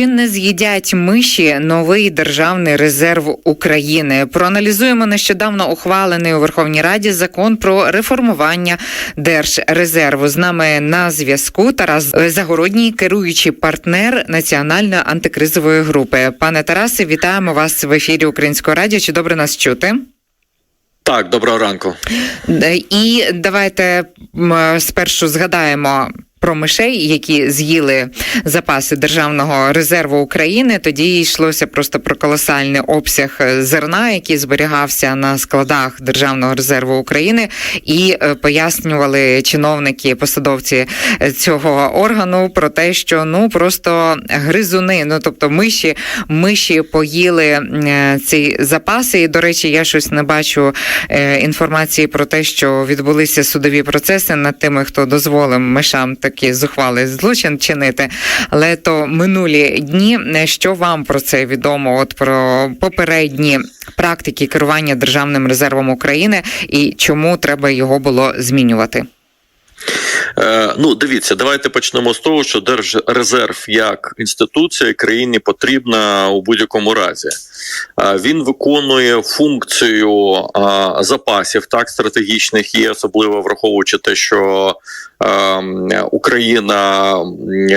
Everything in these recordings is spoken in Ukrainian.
Чи не з'їдять миші новий державний резерв України? Проаналізуємо нещодавно ухвалений у Верховній Раді закон про реформування держрезерву. З нами на зв'язку Тарас Загородній, керуючий партнер національної антикризової групи. Пане Тарасе, вітаємо вас в ефірі Українського радіо. Чи добре нас чути? Так, доброго ранку. І давайте спершу згадаємо. Про мишей, які з'їли запаси державного резерву України, тоді йшлося просто про колосальний обсяг е, зерна, який зберігався на складах державного резерву України, і е, пояснювали чиновники, посадовці е, цього органу про те, що ну просто гризуни, ну тобто миші, миші поїли ці запаси. І до речі, я щось не бачу інформації про те, що відбулися судові процеси над тими, хто дозволив мишам такий зухвалий злочин чинити. Але то минулі дні. Е, Що вам про це відомо? От про попередні практики керування державним резервом України і чому треба його було змінювати? Е, ну, дивіться, давайте почнемо з того, що Держрезерв як інституція країні потрібна у будь-якому разі. Е, він виконує функцію е, запасів так стратегічних є, особливо враховуючи те, що е, Україна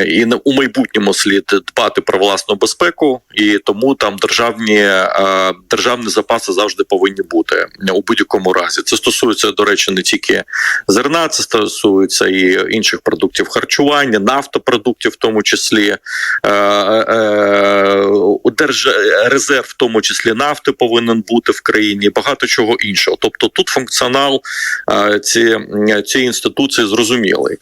і у майбутньому слід дбати про власну безпеку, і тому там державні е, державні запаси завжди повинні бути у будь-якому разі. Це стосується, до речі, не тільки зерна, це стосується і інших продуктів харчування, нафтопродуктів, в тому числі е, е, держрезерв, в тому числі нафти, повинен бути в країні, багато чого іншого. Тобто, тут функціонал е, ці, цієї інституції зрозумілий.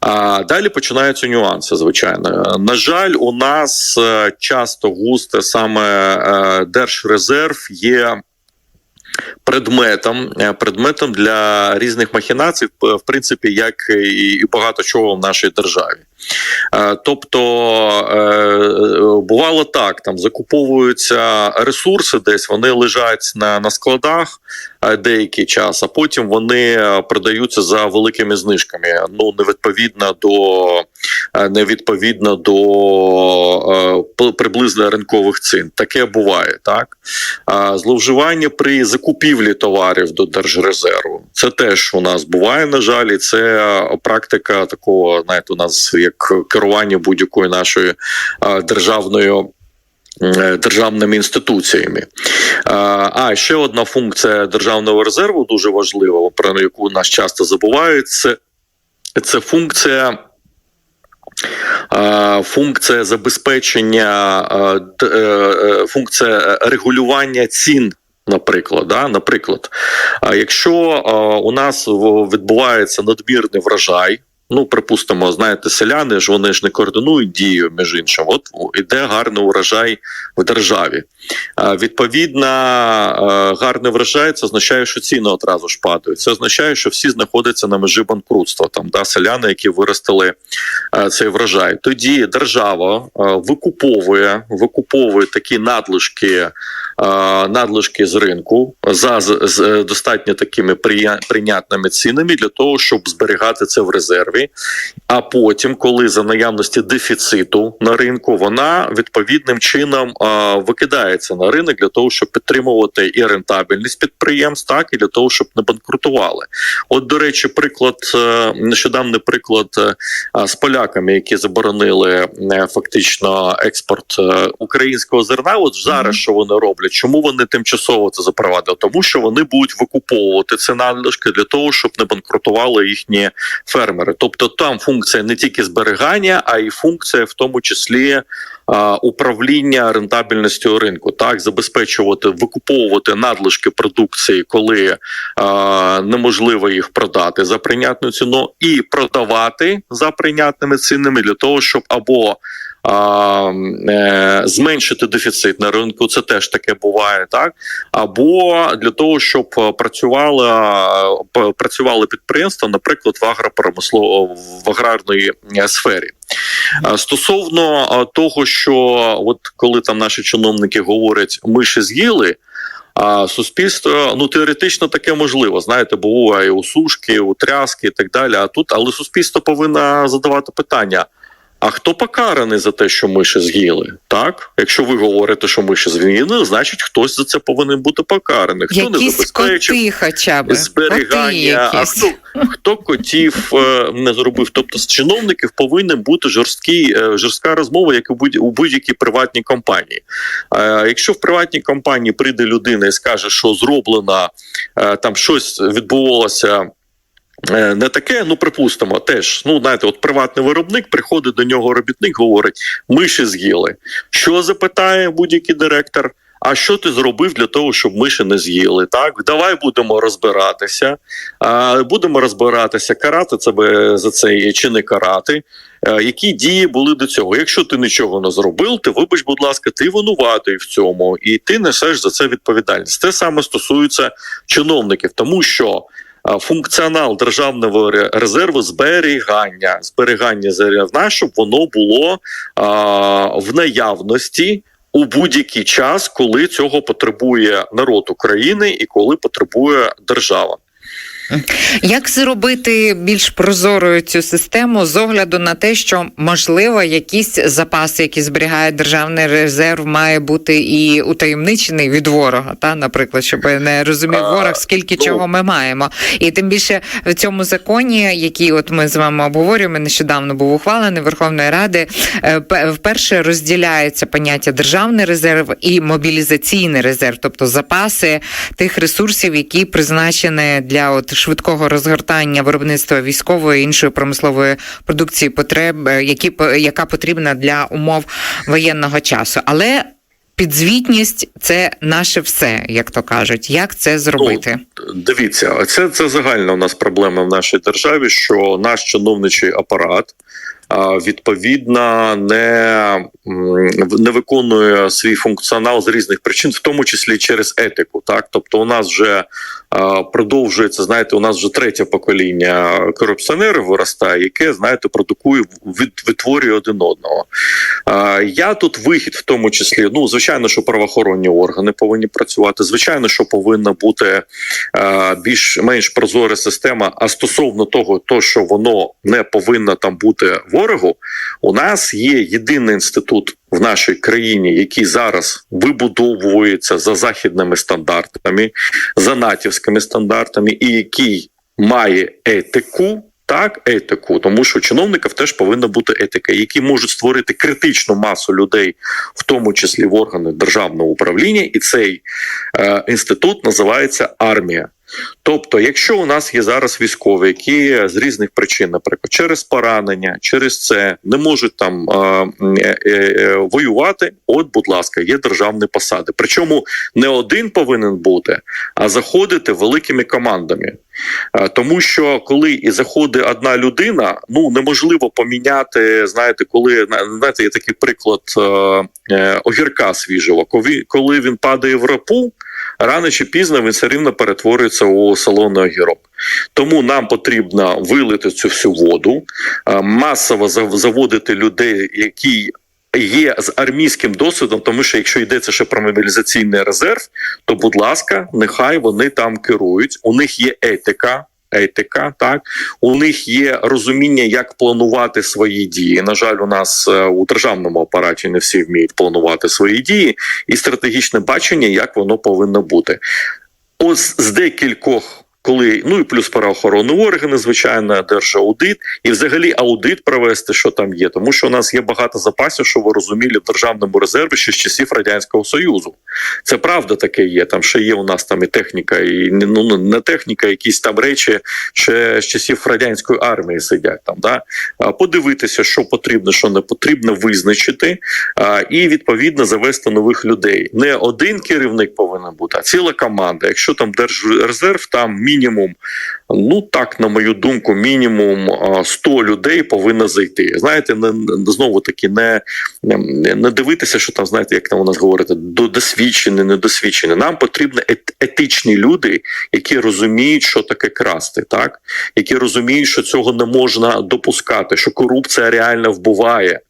А далі починаються нюанси. Звичайно, на жаль, у нас е, часто густе саме е, держрезерв є. Предметом е, предметом для різних махінацій, в принципі, як і багато чого в нашій державі. Тобто бувало так: там закуповуються ресурси, десь вони лежать на на складах деякий час, а потім вони продаються за великими знижками. Ну невідповідно до невідповідно до приблизно ринкових цін. Таке буває так. Зловживання при закупівлі товарів до держрезерву. Це теж у нас буває. На жаль, і це практика такого, знаєте, у нас як керування будь-якою нашою державною. Державними інституціями, а ще одна функція державного резерву дуже важлива, про яку нас часто забувають. Це, це функція. Функція забезпечення, функція регулювання цін Наприклад, да, наприклад, якщо у нас відбувається надмірний врожай, ну припустимо, знаєте, селяни ж вони ж не координують дію між іншим. От іде гарний урожай в державі. Відповідно, гарний врожай це означає, що ціни одразу ж падають. Це означає, що всі знаходяться на межі банкрутства. Там да селяни, які виростили цей врожай. Тоді держава викуповує, викуповує такі надлишки. Надлишки з ринку за з достатньо такими прийнятними цінами для того, щоб зберігати це в резерві. А потім, коли за наявності дефіциту на ринку, вона відповідним чином викидається на ринок для того, щоб підтримувати і рентабельність підприємств, так і для того, щоб не банкрутували. От, до речі, приклад е, нещодавний приклад е, з поляками, які заборонили е, фактично експорт українського зерна. От зараз що вони роблять? Чому вони тимчасово це запровадили? Тому що вони будуть викуповувати це надлишки для того, щоб не банкрутували їхні фермери. Тобто там функція не тільки зберігання, а й функція, в тому числі управління рентабельністю ринку, так забезпечувати, викуповувати надлишки продукції, коли а, неможливо їх продати за прийнятну ціну, і продавати за прийнятними цінами для того, щоб або а, е, Зменшити дефіцит на ринку, це теж таке буває, так або для того, щоб працювали працювали підприємства, наприклад, в агропромислово в аграрної сфері. Стосовно того, що от коли там наші чиновники говорять, ми ще з'їли. А суспільство ну теоретично таке можливо. Знаєте, буває у сушки, у тряски і так далі. А тут, але суспільство повинно задавати питання: А хто покараний за те, що миші з'їли? Так, якщо ви говорите, що миші з'їли, значить хтось за це повинен бути покараний. Хто не Якісь забезпечив коти хоча б. Зберігання, а хто, хто котів е, не зробив. Тобто з чиновників повинен бути жорсткий, е, жорстка розмова, як у будь у будь-якій приватній компанії. Е, Якщо в приватній компанії прийде людина і скаже, що зроблено е, там щось відбувалося. Е, Не таке, ну припустимо, теж ну знаєте, от приватний виробник приходить до нього робітник, говорить: миші з'їли. Що запитає будь-який директор? А що ти зробив для того, щоб миші не з'їли? Так, давай будемо розбиратися. А, будемо розбиратися, карати себе за це чи не карати. Е, Які дії були до цього? Якщо ти нічого не зробив, ти вибач, будь ласка, ти винуватий в цьому, і ти несеш за це відповідальність. Те саме стосується чиновників, тому що. Функціонал державного резерву зберігання, зберігання зерна, щоб воно було а, в наявності у будь-який час, коли цього потребує народ України і коли потребує держава. Як зробити більш прозорою цю систему з огляду на те, що можливо якісь запаси, які зберігає державний резерв, має бути і утаємничений від ворога, та наприклад, щоб не розумів ворог, скільки ну- чого ми маємо, і тим більше в цьому законі, який от ми з вами обговорюємо, нещодавно був ухвалений Верховної Ради, е, пе- вперше розділяється поняття державний резерв і мобілізаційний резерв, тобто запаси тих ресурсів, які призначені для от швидкого розгортання виробництва військової і іншої промислової продукції потреб, е, які яка потрібна для умов воєнного часу, але. Підзвітність це наше все, як то кажуть. Як це зробити? Дивіться, це, це загальна у нас проблема в нашій державі, що наш чиновничий апарат відповідно не, не виконує свій функціонал з різних причин, в тому числі через етику. Так, тобто, у нас вже продовжується, знаєте, у нас вже третє покоління корупціонерів виростає, яке знаєте, продукує від, витворює один одного. Я тут вихід, в тому числі, ну звичайно, що правоохоронні органи повинні працювати. Звичайно, що повинна бути е, більш-менш прозора система. А стосовно того, то що воно не повинно там бути ворогу, у нас є єдиний інститут в нашій країні, який зараз вибудовується за західними стандартами, за натівськими стандартами, і який має етику. Так, етику, тому що чиновників теж повинна бути етика, які можуть створити критичну масу людей, в тому числі в органи державного управління, і цей е, інститут називається армія. Тобто, якщо у нас є зараз військові, які з різних причин, наприклад, через поранення, через це не можуть там е, е, е, воювати, от, будь ласка, є державні посади. Причому не один повинен бути, а заходити великими командами. Тому що коли і заходить одна людина, ну неможливо поміняти. Знаєте, коли знаєте, є такий приклад е, е, огірка свіжого, коли він падає в рапу, рано чи пізно він все рівно перетворюється у солоний огірок. Тому нам потрібно вилити цю всю воду, е, масово заводити людей, які. Є з армійським досвідом, тому що якщо йдеться ще про мобілізаційний резерв, то будь ласка, нехай вони там керують. У них є етика. Етика, так у них є розуміння, як планувати свої дії. На жаль, у нас е, у державному апараті не всі вміють планувати свої дії, і стратегічне бачення, як воно повинно бути. Ось з декількох, коли ну і плюс правоохоронні органи, звичайно, держаудит, і взагалі аудит провести, що там є, тому що у нас є багато запасів, що ви розуміли в державному резерві ще з часів радянського союзу. Це правда таке є. Там ще є у нас там і техніка, і ну не техніка, якісь там речі ще з часів радянської армії сидять там. Да? Подивитися, що потрібно, що не потрібно, визначити і відповідно завести нових людей. Не один керівник повинен бути, а ціла команда. Якщо там держрезерв, там мінімум, ну так, на мою думку, мінімум а, 100 людей повинно зайти. Знаєте, не знову таки не, не, дивитися, що там знаєте, як там у нас говорять, до досвідчені, недосвідчені. Нам потрібні етичні люди, які розуміють, що таке красти, так які розуміють, що цього не можна допускати, що корупція реально вбиває.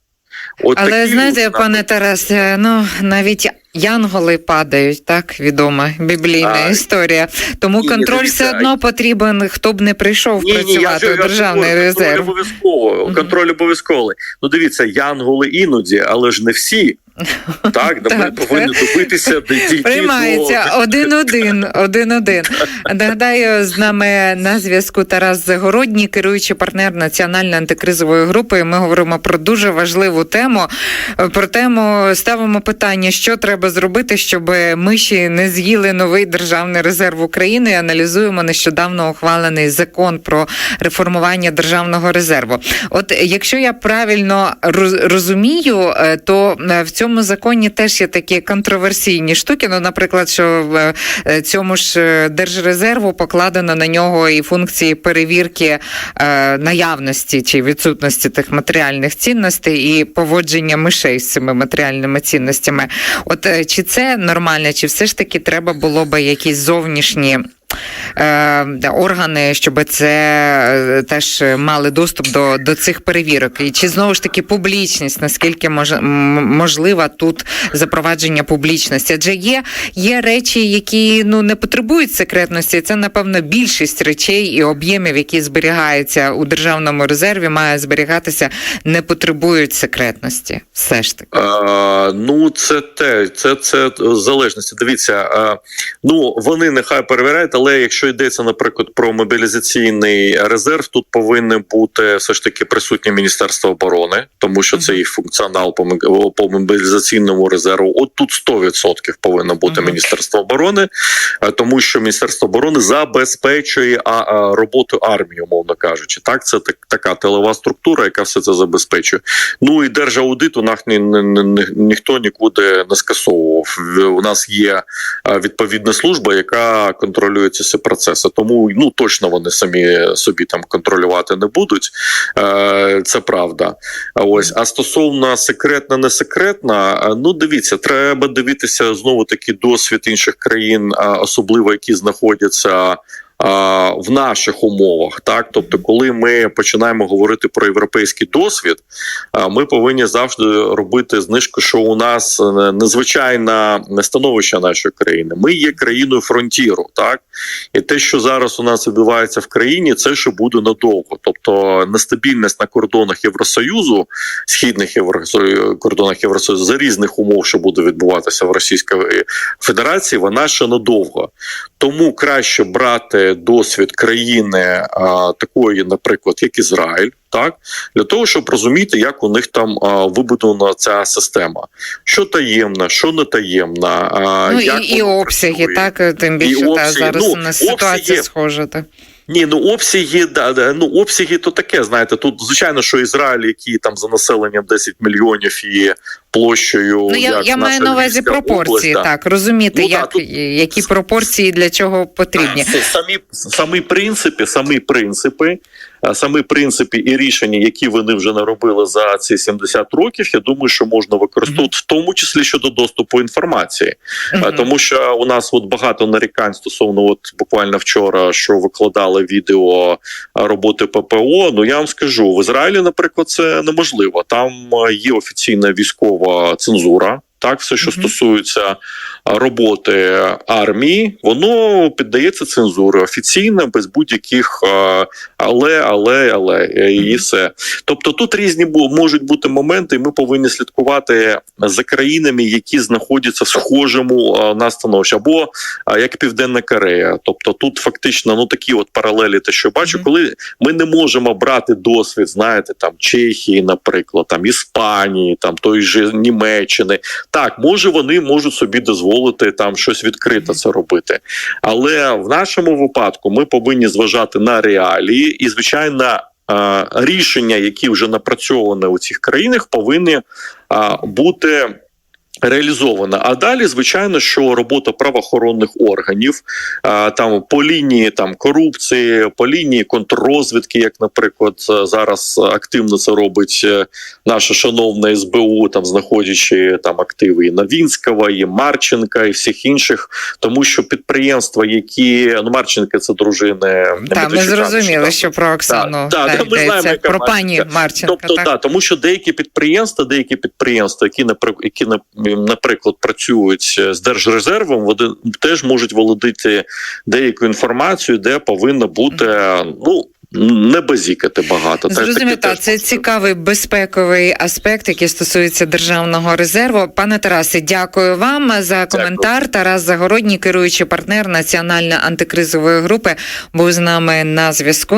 От Але знаєте, люди пане Тарасе, ну навіть Янголи падають, так відома біблійна А, історія. Тому ні, контроль ні, все одно потрібен, хто б не прийшов Ні, ні, я працювати у я державний говорю, резерв. Контроль обов'язково. Контроль обов'язковий. Ну дивіться, янголи іноді, але ж не всі. Так, Так. повинні добитися Приймається один-один, один-один. Нагадаю, з нами на зв'язку Тарас Загородній, керуючий партнер національної антикризової групи. І Ми говоримо про дуже важливу тему. Про тему ставимо питання, що треба зробити, щоб миші не з'їли новий державний резерв України. Аналізуємо нещодавно ухвалений закон про реформування державного резерву. От якщо я правильно роз- розумію, е, то е, в цьому законі теж є такі контроверсійні штуки. Ну, наприклад, що в е, цьому ж е, держрезерву покладено на нього і функції перевірки е, наявності чи відсутності тих матеріальних цінностей і поводження мишей з цими матеріальними цінностями. От е, чи це нормально, чи все ж таки треба було би якісь зовнішні е, органи, щоб це е, теж мали доступ до, до цих перевірок. І чи знову ж таки публічність, наскільки мож, можлива тут запровадження публічності? Адже є, є речі, які ну не потребують секретності. Це напевно більшість речей і об'ємів, які зберігаються у державному резерві, має зберігатися, не потребують секретності. Все ж таки. А, ну, це те, це, це залежності. Дивіться, а, ну вони нехай перевіряють, але якщо йдеться, наприклад, про мобілізаційний резерв, тут повинне бути все ж таки присутнє Міністерство оборони, тому що це їх функціонал по, мобілізаційному резерву. От тут 100% повинно бути Міністерство оборони, тому що Міністерство оборони забезпечує роботу армії, умовно кажучи. Так, це так, така тилова структура, яка все це забезпечує. Ну і держаудит у нас ні, ні, ні, ніхто нікуди не скасовував. У нас є е, відповідна служба, яка контролює ці всі процеси. Тому ну точно вони самі собі там контролювати не будуть. Е, Це правда. Ось а стосовно секретна, не секретна, е, ну дивіться, треба дивитися знову таки досвід інших країн, особливо які знаходяться. В наших умовах, так тобто, коли ми починаємо говорити про європейський досвід, ми повинні завжди робити знижку, що у нас е, незвичайне становище нашої країни. Ми є країною фронтіру, так і те, що зараз у нас відбувається в країні, це що буде надовго. Тобто нестабільність на кордонах Євросоюзу, східних Євросоюзу, кордонах Євросоюзу за різних умов, що буде відбуватися в Російській Федерації, вона ще надовго. Тому краще брати досвід країни а, такої, наприклад, як Ізраїль, так для того, щоб розуміти, як у них там а, вибудована ця система, що таємна, що не таємна, а, Ну як і, і обсяги, так тим більше та обсяги. зараз Ну, у нас ситуація обсяги- схожа. Так. Ні, ну обсяги, да, да, ну обсяги то таке. Знаєте, тут звичайно, що Ізраїль, який там за населенням 10 мільйонів і площею, Ну, я, як я маю на увазі пропорції, область, да. так розуміти, Ну, да, як, тут- які пропорції для чого потрібні. Це самі самі принципи, самі принципи, самі принципи і рішення, які вони вже наробили за ці 70 років. Я думаю, що можна використовувати в тому числі щодо доступу інформації. А, Мгм. Тому що у нас от багато нарікань стосовно, от буквально вчора, що викладали відео роботи ППО. Ну я вам скажу, в Ізраїлі, наприклад, це неможливо. Там є офіційна військова цензура. Так, все, що Мгм. стосується роботи армії, воно піддається цензурі офіційно, без будь-яких але, але, але е, і все. Тобто тут різні можуть бути моменти, і ми повинні слідкувати за країнами, які знаходяться в схожому на становищі, або як Південна Корея. Тобто тут фактично ну такі от паралелі, те, що бачу, Мгм. коли ми не можемо брати досвід, знаєте, там Чехії, наприклад, там Іспанії, там той же Німеччини. Так, може вони можуть собі дозволити там щось відкрито це робити. Але в нашому випадку ми повинні зважати на реалії, і звичайно, рішення, які вже напрацьовані у цих країнах, повинні бути. Реалізована. А далі, звичайно, що робота правоохоронних органів там по лінії там корупції, по лінії контррозвідки, як, наприклад, е, зараз активно це робить е, наша шановна СБУ, там знаходячи там активи і Новінського, і Марченка, і всіх інших, тому що підприємства, які ну Марченка, це дружини Так, ми зрозуміли, там. що про Оксану Так, так, та, ми знаємо, яка про пані Марченка. Тобто, так? да, тому що деякі підприємства, деякі підприємства, які наприклад, які наприклад, працюють з держрезервом, вони теж можуть володіти деяку інформацію, де повинно бути ну. Не базікати багато. Зрозуміло, таке та це цікавий безпековий аспект, який стосується державного резерву. Пане Тарасе, дякую вам за коментар. Тарас Загородній, керуючий партнер національної антикризової групи, був з нами на зв'язку.